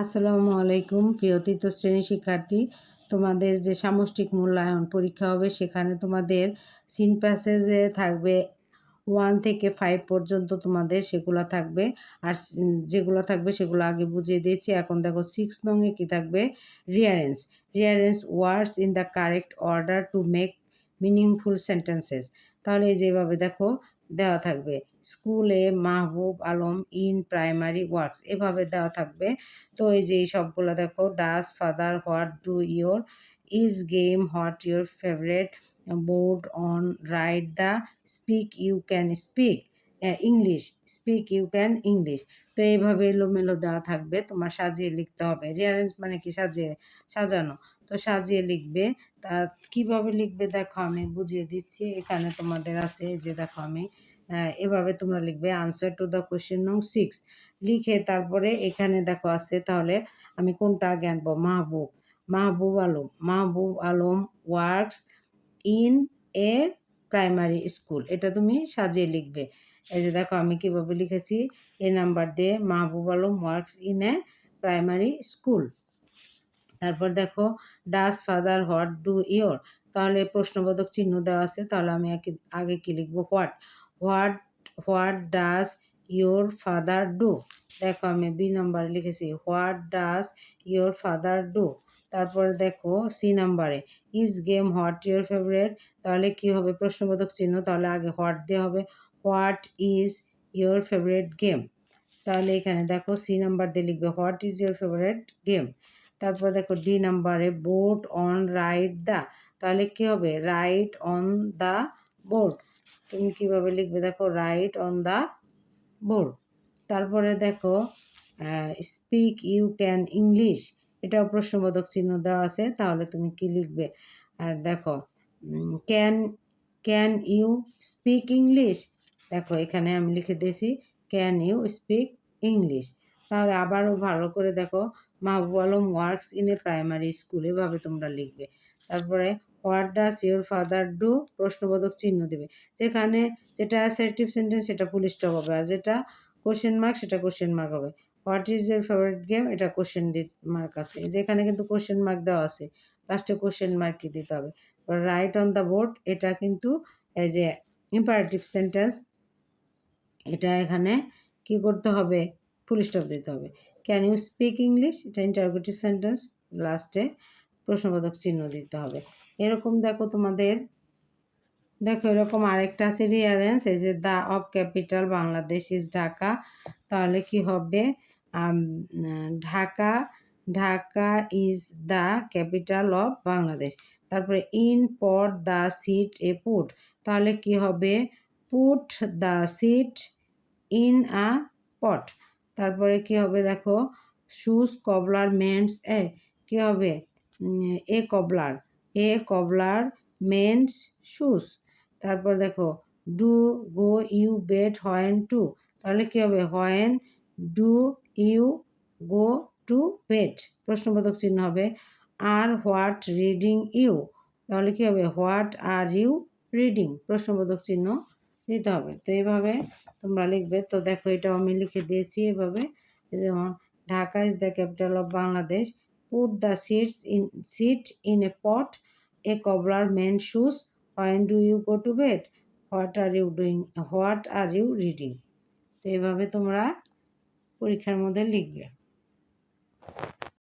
আসসালামু আলাইকুম, প্রিয় তৃতীয় শ্রেণি শিক্ষার্থী। তোমাদের যে সামষ্টিক মূল্যায়ন পরীক্ষা হবে, সেখানে তোমাদের সিন প্যাসেজে থাকবে ওয়ান থেকে ফাইভ পর্যন্ত তোমাদের সেগুলো থাকবে। আর যেগুলো থাকবে, সেগুলো আগে বুঝিয়ে দিয়েছি। এখন দেখো সিক্স নংয়ে কী থাকবে? Rearrange rearrange words in the correct order to make meaningful sentences তাহলে যেভাবে দেখো দেওয়া থাকবে। স্কুলে Mahbub Alam in primary works এভাবে দেওয়া থাকবে। তো এই যে সবগুলো দেখো, does, father, what do your is game, what your favourite, board on, right the speak, you can speak. English speak you can English তো এইভাবে এলোমেলো দেওয়া থাকবে, তোমার সাজিয়ে লিখতে হবে। রিয়ারেঞ্জ মানে কি? সাজিয়ে, সাজানো। তো সাজিয়ে লিখবে, তা কীভাবে লিখবে দেখো আমি বুঝিয়ে দিচ্ছি। এখানে তোমাদের আছে যে দেখো আমি এভাবে তোমরা লিখবে আনসার টু দ্য কোয়েশ্চেন নং সিক্স লিখে তারপরে এখানে দেখো আছে, তাহলে আমি কোনটা আগে আনব? Mahbub Mahbub Alam. Mahbub Alam works in a primary school এটা তুমি সাজিয়ে লিখবে। এই যে দেখো, আমি কীভাবে লিখেছি? এ নাম্বার দিয়ে Mahbub Alam works in a primary school তারপর দেখো does father what do your তাহলে প্রশ্নবোধক চিহ্ন দেওয়া আছে, তাহলে আমি আগে কি লিখব? What what what does your father do দেখো, আমি বি নাম্বারে লিখেছি। What does your father do তারপরে দেখো, সি নাম্বারে। Is game what your favourite তাহলে কি হবে? প্রশ্নবোধক চিহ্ন, তাহলে আগে হোয়াট দিয়ে হবে। What is your favourite game তাহলে এখানে দেখো, সি নাম্বার দিয়ে লিখবে what is your favourite game তারপর দেখো, ডি নাম্বারে বোট অন রাইট দ্য তাহলে কি হবে? রাইট অন দ্য বোর্ড তুমি কীভাবে লিখবে? দেখো রাইট অন দ্য বোর্ড তারপরে দেখো স্পিক ইউ ক্যান ইংলিশ এটাও প্রশ্নবোধক চিহ্ন দেওয়া আছে, তাহলে তুমি কি লিখবে? দেখো can can you speak English দেখো, এখানে আমি লিখে দিয়েছি ক্যান ইউ স্পিক ইংলিশ তাহলে আবারও ভালো করে দেখো Mahbub Alam works in a primary school এভাবে তোমরা লিখবে। তারপরে what does your father do প্রশ্নবোধক চিহ্ন দেবে। যেখানে যেটা অ্যাসার্টিভ সেন্টেন্স সেটা ফুল স্টপ হবে। আর যেটা কোশ্চেন মার্ক সেটা কোশ্চেন মার্ক হবে। What is your favourite game এটা কোশ্চেন মার্ক আছে। যেখানে কিন্তু কোশ্চেন মার্ক দেওয়া আছে। লাস্টে কোশ্চেন মার্কই দিতে হবে। রাইট অন দ্য বোর্ড এটা কিন্তু এই যে ইম্পারেটিভ সেন্টেন্স এটা এখানে কি করতে হবে? ফুল স্টপ দিতে হবে। ক্যান ইউ স্পিক ইংলিশ এটা ইন্টারোগেটিভ সেন্টেন্স লাস্টে প্রশ্নবোধক চিহ্ন দিতে হবে। এরকম দেখো তোমাদের। দেখো এরকম আরেকটা আছে রিয়ারেন্স এই যে the of capital Bangladesh is Dhaka তাহলে কি হবে? Dhaka Dhaka is the capital of Bangladesh তারপরে in pot the seed a put তাহলে কি হবে? Put the seed in a pot তারপরে কি হবে দেখো? Shoes cobbler mends a. কি হবে? A cobbler a cobbler mends shoes. তারপর দেখো, do go you bed when to. তাহলে কী হবে? When, do you go to bed. প্রশ্নবোধক চিহ্ন হবে, আর হোয়াট রিডিং ইউ? তাহলে কী হবে? What are you reading? প্রশ্নবোধক চিহ্ন দিতে হবে। তো এইভাবে তোমরা লিখবে। তো দেখো, এটাও আমি লিখে দিয়েছি এভাবে। যেমন, Dhaka is the capital of Bangladesh. Put the seeds in seed in a pot a cobbler men shoes when do you go to bed what are you doing what are you reading তো এভাবে তোমরা পরীক্ষার মধ্যে লিখবে।